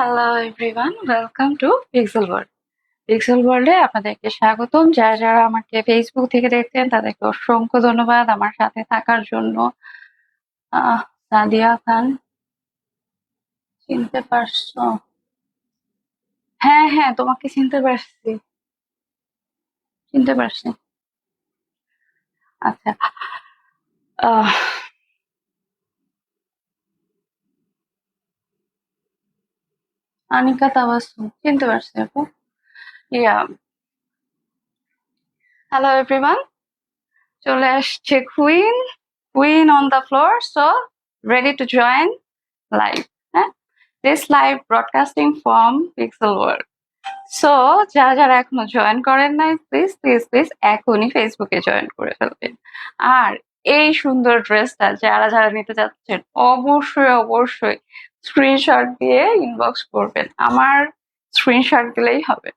Hello everyone welcome to Pixel World Pixel ওয়ার্ল্ডে আপনাদেরকে স্বাগতম। যারা যারা আমাকে ফেসবুক থেকে দেখছেন তাদেরকে অসংখ্য ধন্যবাদ আমার সাথে থাকার জন্য। সাদিয়া খান চিনতে পারছ? হ্যাঁ হ্যাঁ তোমাকে চিনতে পারছি। চিনতে পারছি। আচ্ছা। আহ, আনিকা তাবাসসুম চিনতে পারছি আপু। ইয়া। হ্যালো এভরিওয়ান চলে আসছে queen queen on the floor so ready to join live হ্যাঁ? This live broadcasting from Pixel World so যারা যারা এখনও জয়েন করেন নাই প্লিজ প্লিজ প্লিজ এখনই ফেসবুকে জয়েন করে ফেলবেন। আর এই সুন্দর ড্রেসটা যারা যারা নিতে চাচ্ছেন অবশ্যই অবশ্যই স্ক্রিনশট দিয়ে ইনবক্স করবেন। আমার স্ক্রিনশট দিলেই হবে।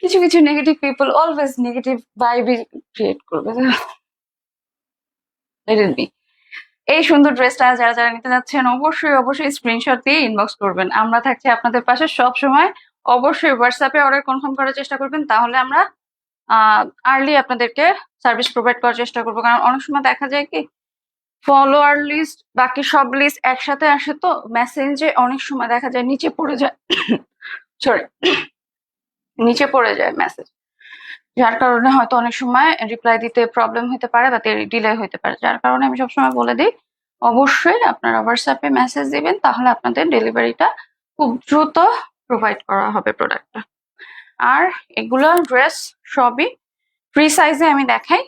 কিছু কিছু negative people always negative vibe create করবে এই সুন্দর ড্রেসটা যারা যারা নিতে যাচ্ছেন, অবশ্যই অবশ্যই স্ক্রিনশট দিয়ে ইনবক্স করবেন। আমরা থাকছি আপনাদের পাশে সব সময় অবশ্যই হোয়াটসঅ্যাপে অর্ডার কনফার্ম করার চেষ্টা করবেন, তাহলে আমরা আর্লি আপনাদেরকে সার্ভিস প্রোভাইড করার চেষ্টা করব। কারণ অনেক সময় দেখা যায় কি ফলোয়ার লিস্ট বাকি সব লিস্ট একসাথে আসে তো মেসেঞ্জে অনেক সময় দেখা যায় নিচে পড়ে যায়। সরি নিচে পড়ে যায় মেসেজ যার কারণে হয়তো অনেক সময় রিপ্লাই দিতে প্রবলেম হতে পারে বা ডিলে হতে পারে। যার কারণে আমি সবসময় বলে দিই, অবশ্যই আপনারা হোয়াটসঅ্যাপে মেসেজ দিবেন, তাহলে আপনাদের ডেলিভারিটা খুব দ্রুত প্রোভাইড করা হবে প্রোডাক্টটা আর এগুলো ড্রেস সবই ফ্রি সাইজে আমি দেখাই।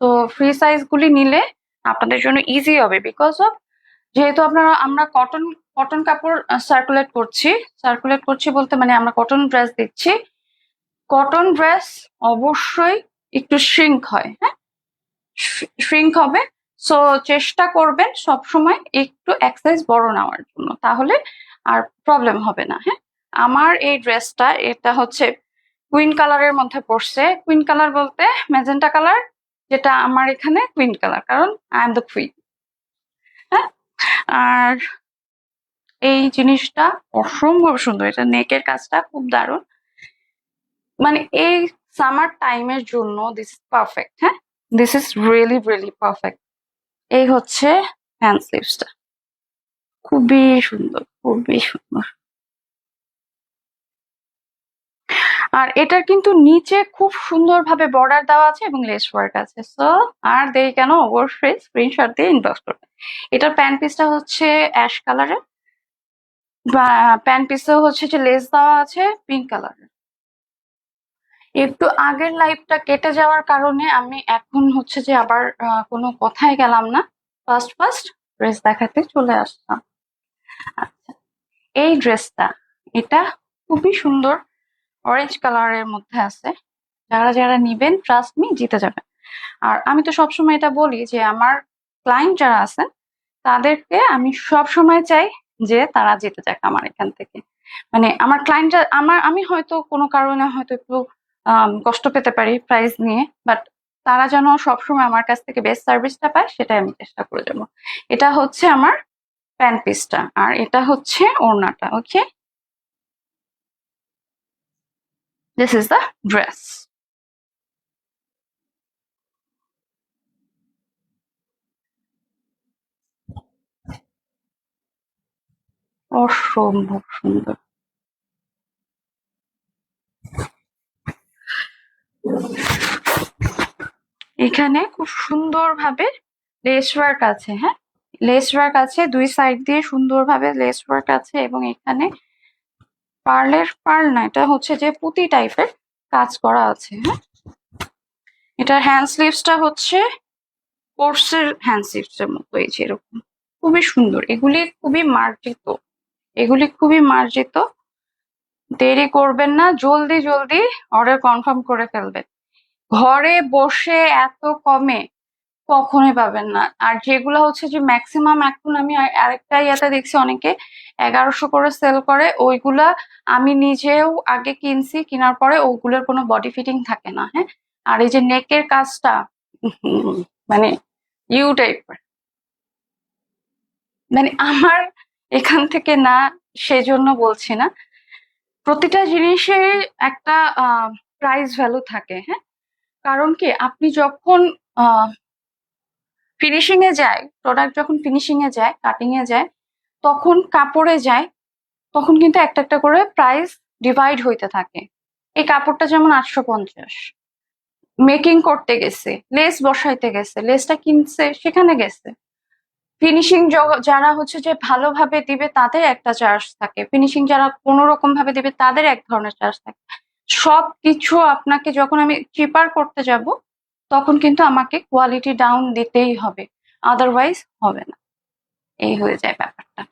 তো ফ্রি সাইজগুলি নিলে আপনাদের জন্য ইজি হবে বিকজ অফ যেহেতু আপনারা, আমরা কটন কটন কাপড় সার্কুলেট করছি। সার্কুলেট করছি বলতে মানে আমরা কটন ড্রেস দিচ্ছি। কটন ড্রেস অবশ্যই একটু শ্রিঙ্ক হয় হ্যাঁ? শ্রিঙ্ক হবে। সো চেষ্টা করবেন সব সময় একটু এক সাইজ বড় নেওয়ার জন্য। তাহলে আর প্রবলেম হবে না হ্যাঁ? আমার এই ড্রেসটা, এটা হচ্ছে কুইন কালারের মধ্যে পড়ছে। কুইন কালার বলতে ম্যাজেন্টা কালার যেটা আমার এখানে কুইন কালার কারণ আই এম দ্য কুইন হ্যাঁ? আর এই জিনিসটা অসম্ভব সুন্দর, এটা নেকের কাজটা খুব দারুণ। মানে এই সামার টাইমের জন্য দিস ইজ পারফেক্ট হ্যাঁ? This is really really perfect এই হচ্ছে হ্যান্ড স্লিভসটা খুবই সুন্দর খুবই সুন্দর। আর এটার কিন্তু নিচে খুব সুন্দরভাবে বর্ডার দেওয়া আছে এবং লেস ওয়ার্ক আছে। সো আর দেরি কেন? অবশ্যই স্ক্রিনশট দিয়ে ইনবক্স করবে এটার প্যান্ট পিসটা হচ্ছে অ্যাশ কালারের প্যান্ট পিসেও হচ্ছে যে লেস দেওয়া আছে পিঙ্ক কালারের একটু আগের লাইফটা কেটে যাওয়ার কারণে আমি এখন হচ্ছে যে আবার কোনো কথাই গেলাম না। ফার্স্ট ফার্স্ট ড্রেস দেখাতে চলে আসলাম। আচ্ছা এই ড্রেসটা এটা খুবই সুন্দর অরেঞ্জ কালারের মধ্যে আছে। যারা যারা নিবেন ট্রাস্ট মি জিতে যাবেন। আর আমি তো সবসময় এটা বলি যে, আমার ক্লায়েন্ট যারা আছেন, তাদেরকে আমি সব সময় চাই যে, তারা জিতে যাক আমার এখান থেকে। মানে আমার ক্লায়েন্ট আমার, আমি হয়তো কোনো কারণে হয়তো একটু কষ্ট পেতে পারি প্রাইজ নিয়ে বাট তারা যেন সবসময় আমার কাছ থেকে বেস্ট সার্ভিসটা পায়, সেটাই আমি চেষ্টা করে যাব। এটা হচ্ছে আমার প্যান্ট পিসটা আর এটা হচ্ছে ওড়নাটা okay this is the dress অসম্ভব সুন্দর। এখানে খুব সুন্দর ভাবে লেস ওয়ার্ক আছে হ্যাঁ? লেস ওয়ার্ক আছে, দুই সাইড দিয়ে সুন্দরভাবে লেস ওয়ার্ক আছে এবং এখানে পার্লের পার্ল না, এটা হচ্ছে যে পুঁতি টাইপের কাজ করা আছে হ্যাঁ? এটার হ্যান্ড স্লিভসটা হচ্ছে কোর্সের হ্যান্ড স্লিভসের মতো, এই যে এরকম। খুবই সুন্দর। এগুলি খুবই মার্জিত। এগুলি খুবই মার্জিত। দেরি করবেন না, জলদি জলদি অর্ডার কনফার্ম করে ফেলবেন। ঘরে বসে এত কমে কখনোই পাবেন না। আর যেগুলো হচ্ছে যে ম্যাক্সিমাম এখন আমি আর- আরেকটা ইয়েতে দেখছি অনেকে এগারোশো করে সেল করে, ওইগুলা আমি নিজেও আগে কিনছি, কেনার পরে ওগুলোর কোনো বডি ফিটিং থাকে না হ্যাঁ? আর এই যে নেকের কাজটা মানে ইউ টাইপের মানে আমার এখান থেকে না, সেজন্য বলছি না। প্রতিটা জিনিসের একটা প্রাইস ভ্যালু থাকে হ্যাঁ? কারণ কি, আপনি যখন ফিনিশিং এ যায় প্রোডাক্ট যখন ফিনিশিং এ যায় কাটিং এ যায়, তখন কাপড়ে যায়, তখন কিন্তু একটা একটা করে প্রাইস ডিভাইড হইতে থাকে। এই কাপড়টা যেমন আটশো পঞ্চাশ। মেকিং করতে গেছে লেস বসাইতে গেছে লেসটা কিনছে, সেখানে গেছে। ফিনিশিং যারা হচ্ছে যে ভালোভাবে দিবে তাদের একটা চার্জ থাকে। ফিনিশিং যারা কোনো রকম ভাবে দিবে তাদের এক ধরনের চার্জ থাকে। সব কিছু আপনাকে যখন আমি চিপার করতে যাব তখন কিন্তু আমাকে কোয়ালিটি ডাউন দিতেই হবে আদারওয়াইজ হবে না। এই হয়ে যায় ব্যাপারটা।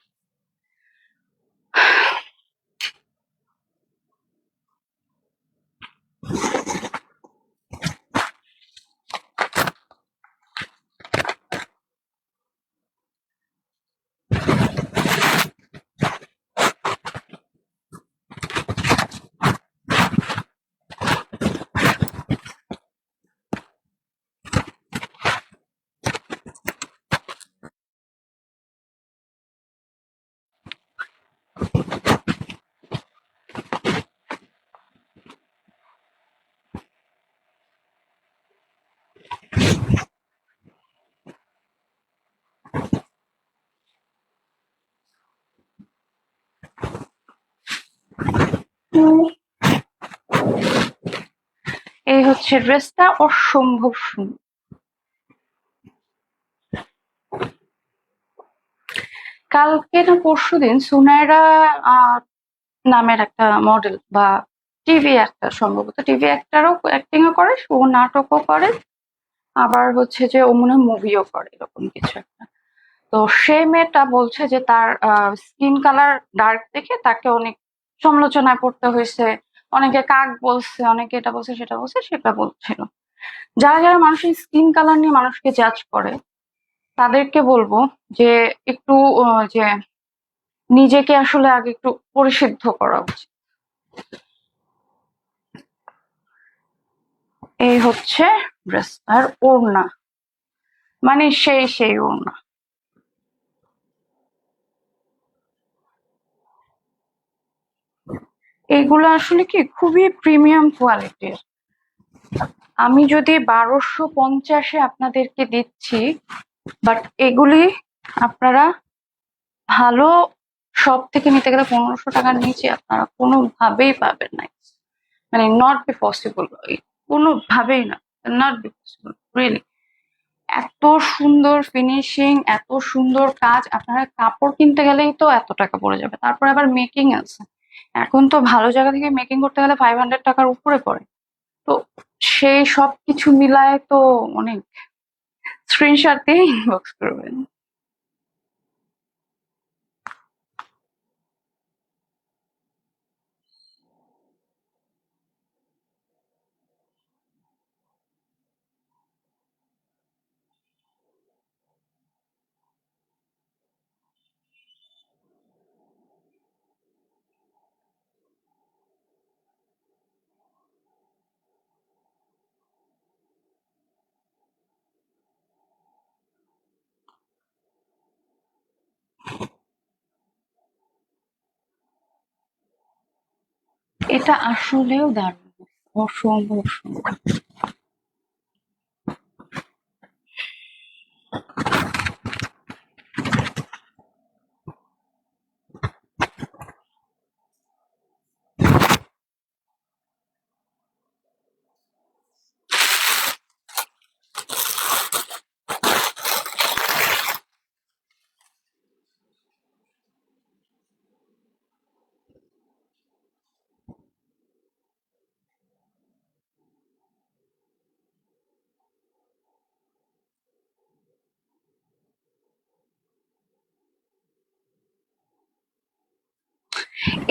এই হচ্ছে ড্রেসটা অসম্ভব সুন্দর। কালকে না পরশু দিন সুনাইরা আহ, নামের একটা মডেল বা টিভি একটা সম্ভবত টিভি একটারও ও করে ও নাটকও করে আবার হচ্ছে যে ও মনে মুভিও করে এরকম কিছু একটা। তো সে মেয়েটা বলছে যে তার স্কিন কালার ডার্ক দেখে তাকে অনেক সমালোচনায় পড়তে হয়েছে, অনেকে কাক বলছে, অনেকে এটা বলছে, সেটা বলছে সেটা বলছিল। যারা যারা মানুষের স্কিন কালার নিয়ে মানুষকে জাজ করে, তাদেরকে বলব যে একটু যে নিজেকে আসলে আগে একটু পরিশুদ্ধ করা উচিত। এই হচ্ছে ড্রেস আর ওড়না। মানে সেই সেই ওড়না। এগুলো আসলে কি খুবই প্রিমিয়াম কোয়ালিটির আমি যদি বারোশো পঞ্চাশে আপনাদেরকে দিচ্ছি বাট এগুলি আপনারা ভালো সব থেকে নিতে গেলে পনেরোশো টাকার নিচে আপনারা কোনোভাবেই পাবেন না। মানে নট বি পসিবল কোনোভাবেই না। নট বি পসিবল রিয়েলি এত সুন্দর ফিনিশিং এত সুন্দর কাজ, আপনারা কাপড় কিনতে গেলেই তো এত টাকা পড়ে যাবে। তারপর আবার মেকিং আছে। এখন তো ভালো জায়গা থেকে মেকিং করতে গেলে ফাইভ হান্ড্রেড টাকার উপরে পড়ে। তো সেই সব কিছু মিলায় তো অনেক স্ক্রিনশট দিয়ে ইনবক্স করবেন। এটা আসলেও দারুণ। অসম্ভব সুন্দর।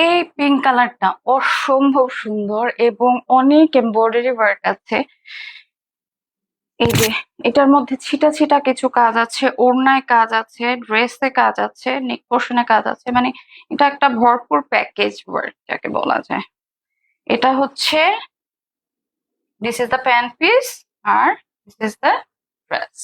এই পিঙ্ক কালারটা অসম্ভব সুন্দর এবং অনেক এমব্রয়ডারি ওয়ার্ক আছে। এই যে, এটার মধ্যে ছিটা ছিটা কিছু কাজ আছে, ওড়নায় কাজ আছে ড্রেসে কাজ আছে নেক পোর্শনে কাজ আছে মানে এটা একটা ভরপুর প্যাকেজ ওয়ার্ক যাকে বলা যায়। এটা হচ্ছে this is the pant piece R this is the dress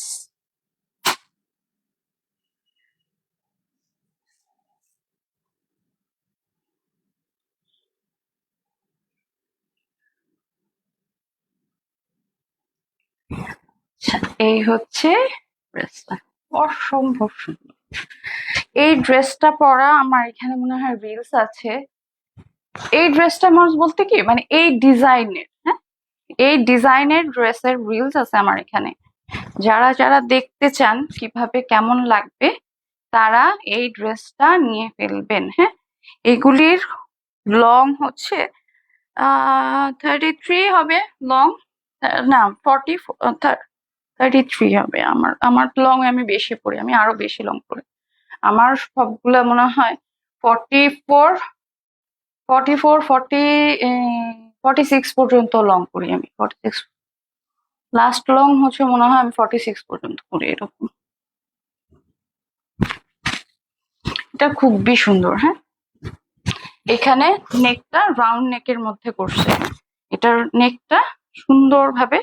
এই হচ্ছে ড্রেসটা অসম্ভব সুন্দর। এই ড্রেসটা পরা আমার এখানে মনে হয় রিলস আছে। এই ড্রেসটা আমার বলতে কি? মানে এই ডিজাইনের হ্যাঁ? এই ডিজাইনের ড্রেসের রিলস আছে আমার এখানে। যারা যারা দেখতে চান কীভাবে কেমন লাগবে, তারা এই ড্রেসটা নিয়ে ফেলবেন হ্যাঁ? এগুলির লং হচ্ছে থার্টি থ্রি হবে লং না ফর্টি থার্টি থ্রি হবে আমার। আমার লং আমি বেশি পড়ি, আমি আরও বেশি লং পড়ি। আমার সবগুলো মনে হয় forty four forty four forty forty six পর্যন্ত লং করি আমি ফর্টি সিক্স লাস্ট লং হচ্ছে মনে হয় আমি ফর্টি সিক্স পর্যন্ত করি এরকম। এটা খুবই সুন্দর হ্যাঁ? এখানে নেকটা রাউন্ড নেকের মধ্যে করছে। এটার নেকটা সুন্দরভাবে।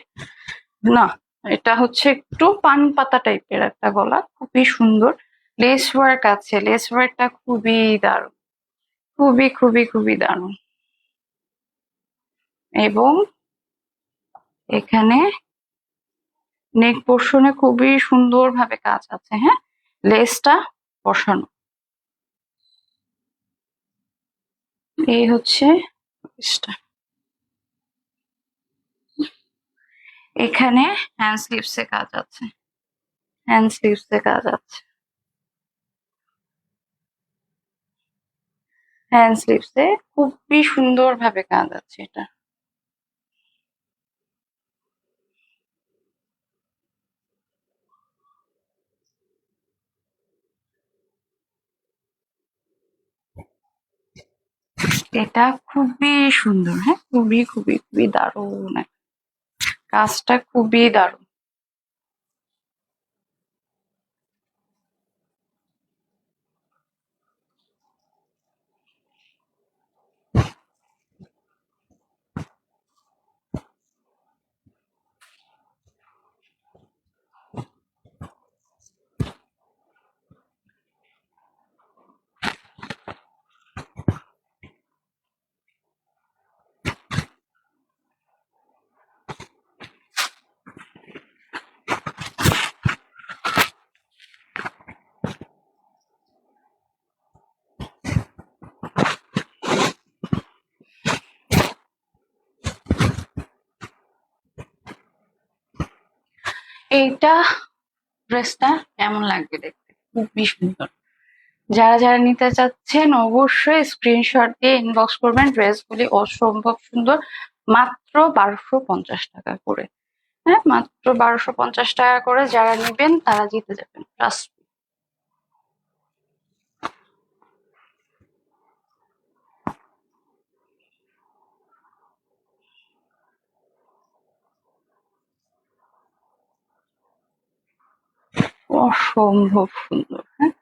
না, এটা হচ্ছে একটু পান পাতা টাইপের একটা গলা, খুবই সুন্দর। লেস ওয়ার্ক আছে, লেস ওয়ার্কটা খুবই দারুণ। খুবই খুবই খুবই দারুণ। এবং এখানে নেক পোর্শনে খুবই সুন্দরভাবে কাজ আছে হ্যাঁ? লেসটা বসানো। এই হচ্ছে লেসটা। এখানে হ্যান্ড স্লিভসে কাজ আছে। হ্যান্ড স্লিভসে কাজ আছে। হ্যান্ড স্লিভসে খুবই সুন্দর ভাবে কাজ আছে এটা। এটা খুবই সুন্দর হ্যাঁ? খুবই খুবই খুবই দারুণ একটা কাজটা খুবই দারুণ। এইটা ড্রেসটা কেমন লাগবে দেখতে? খুবই সুন্দর। যারা যারা নিতে চাচ্ছেন, অবশ্যই স্ক্রিনশট দিয়ে ইনবক্স করবেন। ড্রেসগুলি অসম্ভব সুন্দর। মাত্র বারোশো পঞ্চাশ টাকা করে। হ্যাঁ মাত্র বারোশো পঞ্চাশ টাকা করে যারা নেবেন, তারা জিতে যাবেন। ট্রাস্ট অসম্ভব সুন্দর হ্যাঁ?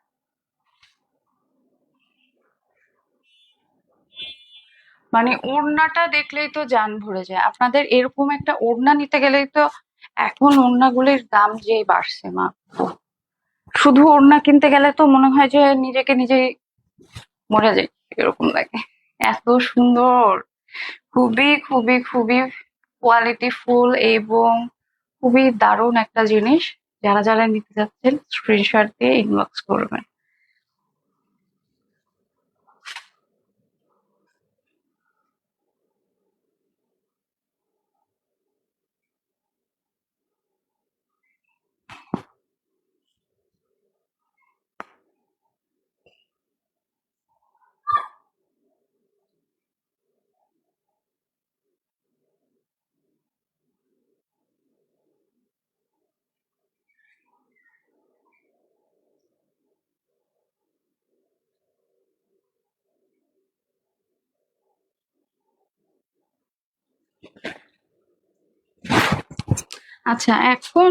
মানে ওড়নাটা দেখলেই তো যান ভরে যায়। আপনাদের এরকম একটা ওড়না নিতে গেলেই তো এখন ওড়নাগুলির দাম যে বাড়ছে, মা। শুধু ওড়না কিনতে গেলে তো মনে হয় যে নিজেকে নিজেই মরে যাই এরকম লাগে। এত সুন্দর, খুবই খুবই খুবই কোয়ালিটি ফুল এবং খুবই দারুণ একটা জিনিস। যারা যারা নিতে চাচ্ছেন স্ক্রিনশট দিয়ে ইনবক্স করবেন। আচ্ছা এখন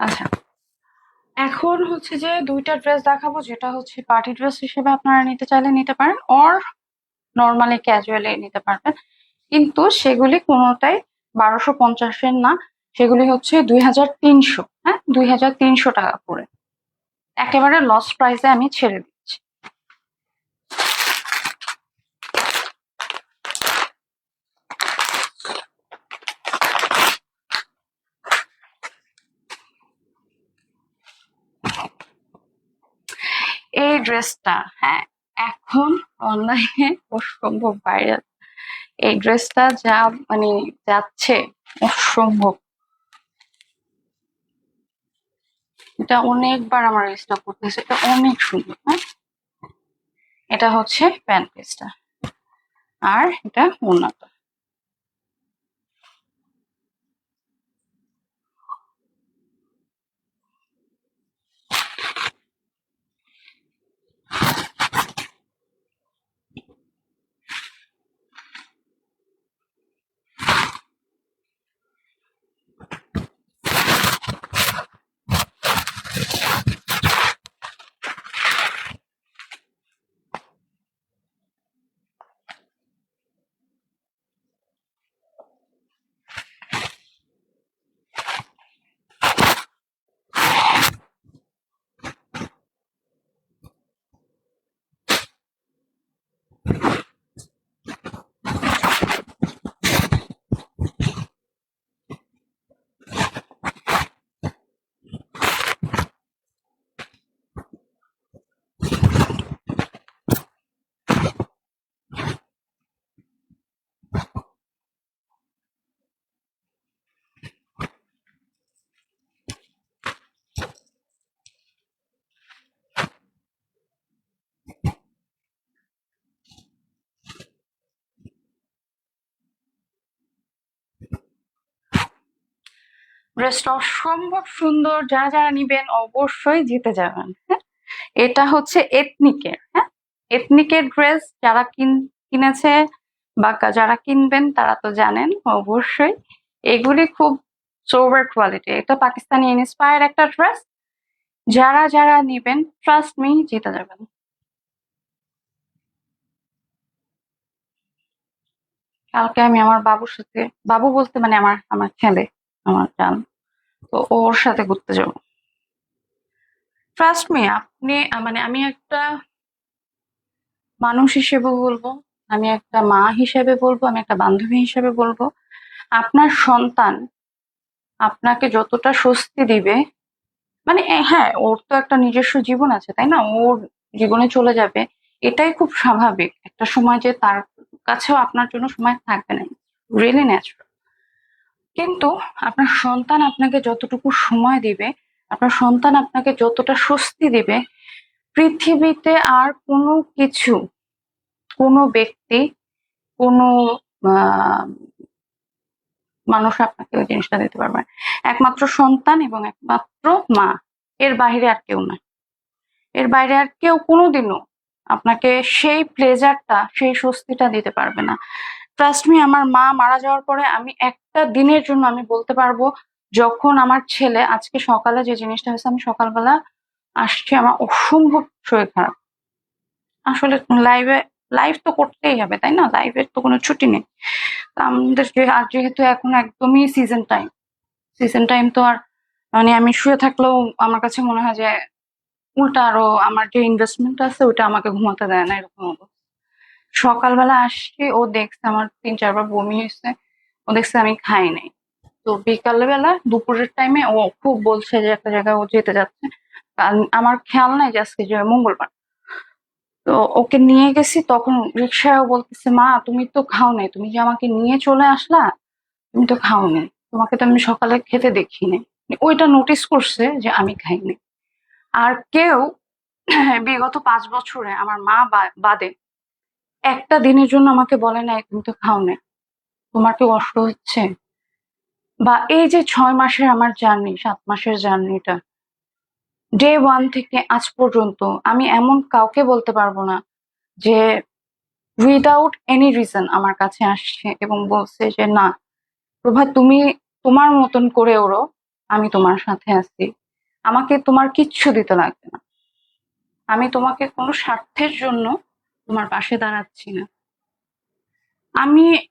আচ্ছা। এখন হচ্ছে যে দুইটা ড্রেস দেখাবো, যেটা হচ্ছে পার্টি ড্রেস হিসেবে আপনারা নিতে চাইলে নিতে পারেন অর নর্মালি ক্যাজুয়ালি নিতে পারবেন। কিন্তু সেগুলি কোনোটাই বারোশো পঞ্চাশের না, সেগুলি হচ্ছে দুই হাজার তিনশো হ্যাঁ? দুই হাজার তিনশো টাকা করে। একেবারে লস প্রাইসে আমি ছেড়ে দিচ্ছি এই ড্রেসটা হ্যাঁ এখন অনলাইনে অসম্ভব ভাইরাল এই ড্রেসটা যা মানে যাচ্ছে, অসম্ভব। এটা অনেকবার আমার স্টক করতেছে, এটা অনেক সুন্দর হ্যাঁ। এটা হচ্ছে প্যান্ট পিসটা আর এটা ওনাটা ড্রেসটা অসম্ভব সুন্দর যারা যারা নিবেন অবশ্যই জিতে যাবেন হ্যাঁ? এটা হচ্ছে এথনিকের হ্যাঁ? এথনিকের ড্রেস যারা কিন- কিনেছে বা যারা কিনবেন তারা তো জানেন অবশ্যই। এগুলি খুব সোভার কোয়ালিটি এটা পাকিস্তানি ইন্সপায়ার একটা ড্রেস যারা যারা নিবেন ট্রাস্ট মি জিতে যাবেন। কালকে আমি আমার বাবুর সাথে, বাবু বলতে মানে আমার আমার ছেলে। আমার জান। তো ওর সাথে ঘুরতে যাব। ট্রাস্ট মি আপনি মানে আমি একটা মানুষ হিসেবে বলব, আমি একটা মা হিসেবে বলব, আমি একটা বান্ধবী হিসেবে বলব। আপনার সন্তান আপনাকে যতটা স্বস্তি দিবে মানে হ্যাঁ ওর তো একটা নিজস্ব জীবন আছে, তাই না? ওর জীবনে চলে যাবে, এটাই খুব স্বাভাবিক। একটা সময় যে তার কাছেও আপনার জন্য সময় থাকবে না। রিয়েলি ন্যাচারাল কিন্তু আপনার সন্তান আপনাকে যতটুকু সময় দিবে, আপনার সন্তান আপনাকে যতটা স্বস্তি দিবে, পৃথিবীতে আর কোনো কিছু, কোনো ব্যক্তি, কোনো মানুষ আপনাকে ওই জিনিসটা দিতে পারবে একমাত্র সন্তান এবং একমাত্র মা, এর বাইরে আর কেউ না এর বাইরে আর কেউ কোনোদিনও আপনাকে সেই প্লেজারটা সেই স্বস্তিটা দিতে পারবে না। ট্রাস্ট মি আমার মা মারা যাওয়ার পরে আমি একটা দিনের জন্য আমি বলতে পারব, যখন আমার ছেলে, আজকে সকালে যে জিনিসটা হয়েছে, আমি সকালবেলা আসছি, আমার অসম্ভব শরীর খারাপ। আসলে লাইভে লাইভ তো করতেই হবে, তাই না? লাইভের তো কোনো ছুটি নেই। আমাদের আর যেহেতু এখন একদমই সিজন টাইম সিজন টাইম তো আর মানে আমি শুয়ে থাকলেও আমার কাছে মনে হয় যে, উল্টা আরও আমার যে ইনভেস্টমেন্ট আছে ওটা আমাকে ঘুমাতে দেয় না, এরকম অবস্থা। সকালবেলা আসছি, ও দেখছে আমার তিন চারবার বমি হয়েছে, ও দেখছে আমি খাই নাই। তো বিকালে বেলা দুপুরের টাইমে ও খুব বলছে যে একটা জায়গায় ও যেতে যাচ্ছে। আমার খেয়াল নাই যে আজকে যে মঙ্গলবার। তো ওকে নিয়ে গেছি, তখন রিক্সায় ও বলতেছে, মা, তুমি তো খাও নাই, তুমি যে আমাকে নিয়ে চলে আসলা, তুমি তো খাওনি তোমাকে তো আমি সকালে খেতে দেখিনি ওইটা নোটিস করছে যে আমি খাইনি আর কেউ, বিগত পাঁচ বছরে আমার মা বাদে একটা দিনের জন্য আমাকে বলে নাই, তুমি তো খাও না তোমার কি কষ্ট হচ্ছে? বা এই যে ছয় মাসের আমার জার্নি, সাত মাসের জার্নিটা ডে ওয়ান থেকে আজ পর্যন্ত আমি এমন কাউকে বলতে পারব না যে উইদাউট এনি রিজন আমার কাছে আসছে এবং বলছে যে, না, প্রভা, তুমি তোমার মতন করে ওরো আমি তোমার সাথে আছি। আমাকে তোমার কিচ্ছু দিতে লাগবে না। আমি তোমাকে কোনো স্বার্থের জন্য তোমার পাশে দাঁড়াচ্ছি না। আমি,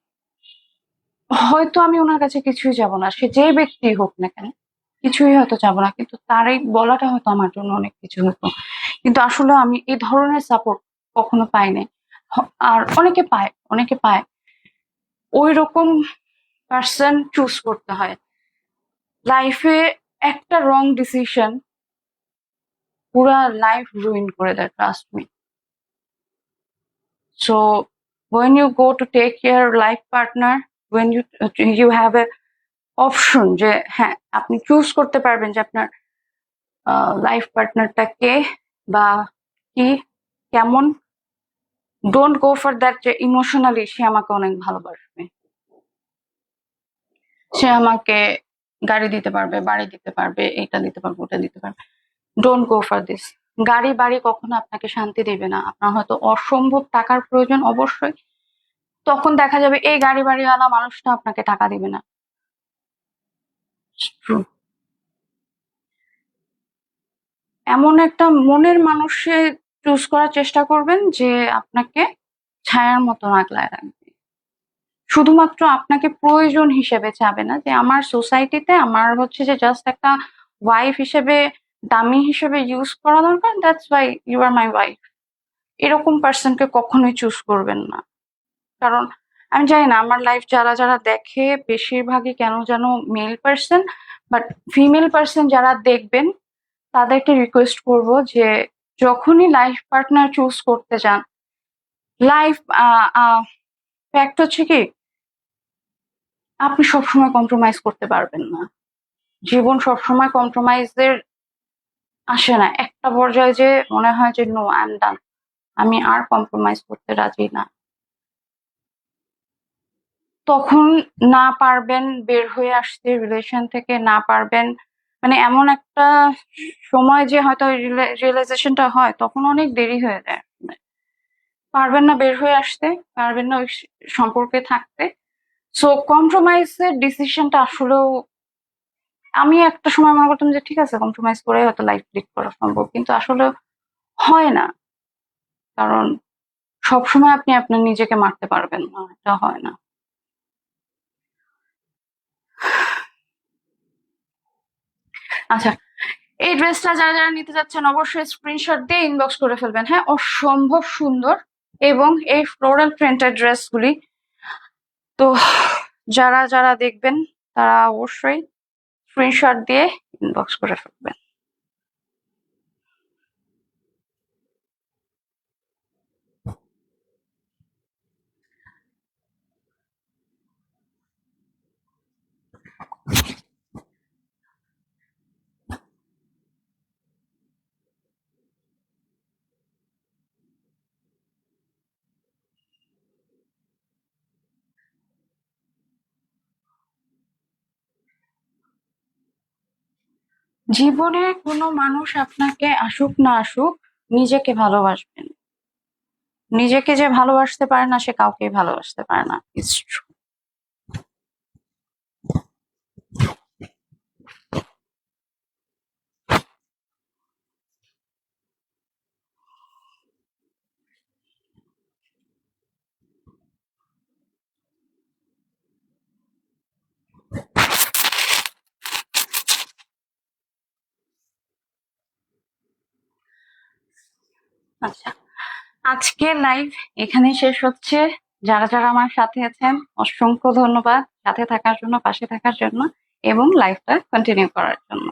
হয়তো আমি ওনার কাছে কিছুই যাব না, সে যে ব্যক্তি হোক না কেন, কিছুই হয়তো যাব না, কিন্তু তার এই বলাটা হয়তো আমার জন্য অনেক কিছু হতো। কিন্তু আসলে আমি এই ধরনের সাপোর্ট কখনো পাইনি হ- আর অনেকে পায় অনেকে পায়। ওই রকম পার্সন চুজ করতে হয়। লাইফে একটা রং ডিসিশন পুরা লাইফ রুইন করে দেয় trust me so when you go to take your life partner, when you you have a option যে হ্যাঁ আপনি চুজ করতে পারবেন যে আপনার লাইফ পার্টনারটা কে বা কি, কেমন। ডোন্ট গো ফর দ্যাট যে ইমোশনালি সে আমাকে অনেক ভালোবাসবে। সে আমাকে গাড়ি দিতে পারবে, বাড়ি দিতে পারবে এটা দিতে পারবে, ওটা দিতে পারবে। ডোন্ট গো ফর দিস গাড়ি, বাড়ি কখনো আপনাকে শান্তি দেবে না। আপনার হয়তো অসম্ভব টাকার প্রয়োজন অবশ্যই। তখন দেখা যাবে এই গাড়ি, বাড়িওয়ালা মানুষটা আপনাকে টাকা দিবে না। এমন একটা মনের মানুষে চুজ করার চেষ্টা করবেন যে আপনাকে ছায়ার মতো আগলায় রাখবে। শুধুমাত্র আপনাকে প্রয়োজন হিসেবে চাবে না যে আমার সোসাইটিতে আমার হচ্ছে যে জাস্ট একটা ওয়াইফ হিসেবে দামি হিসেবে ইউজ করা দরকার that's why you are my wife এরকম পার্সনকে কখনোই চুজ করবেন না। কারণ আমি জানি না, আমার লাইফ যারা যারা দেখে বেশিরভাগই কেন যেন male person but female person যারা দেখবেন, তাদেরকে রিকোয়েস্ট করব যে যখনই লাইফ পার্টনার চুজ করতে চান লাইফ ফ্যাক্ট হচ্ছে কি, আপনি সবসময় কম্প্রোমাইজ করতে পারবেন না। জীবন সবসময় কম্প্রোমাইজের আসে না। একটা পর্যায়ে যে মনে হয় যে নো আই এম ডান আমি আর কম্প্রোমাইজ করতে রাজি না। তখন না পারবেন বের হয়ে আসতে রিলেশন থেকে না পারবেন। মানে এমন একটা সময় যে হয়তো রিয়েলাইজেশনটা হয়, তখন অনেক দেরি হয়ে যায়। পারবেন না বের হয়ে আসতে, পারবেন না ওই সম্পর্কে থাকতে। সো কম্প্রোমাইজের ডিসিশনটা আসলেও আমি একটা সময় মনে করতাম যে, ঠিক আছে কম্প্রোমাইজ করে হয়তো লাইফ লিড করা সম্ভব। কিন্তু আসলে হয় না। কারণ সবসময় আপনি আপনার নিজেকে মারতে পারবেন না, এটা হয় না। আচ্ছা এই ড্রেসটা যারা যারা নিতে যাচ্ছেন, অবশ্যই স্ক্রিনশট দিয়ে ইনবক্স করে ফেলবেন। হ্যাঁ অসম্ভব সুন্দর এবং এই ফ্লোরাল প্রিন্টেড ড্রেসগুলি তো যারা যারা দেখবেন, তারা অবশ্যই স্ক্রিনশট দিয়ে ইনবক্স করে ফেলবেন। জীবনে কোনো মানুষ আপনাকে আসুক না আসুক, নিজেকে ভালোবাসবেন। নিজেকে যে ভালোবাসতে পারে না, সে কাউকেই ভালোবাসতে পারে না। ইটস ট্রু আচ্ছা। আজকে লাইভ এখানে শেষ হচ্ছে। যারা যারা আমার সাথে আছেন, অসংখ্য ধন্যবাদ। সাথে থাকার জন্য, পাশে থাকার জন্য এবং লাইফটা কন্টিনিউ করার জন্য।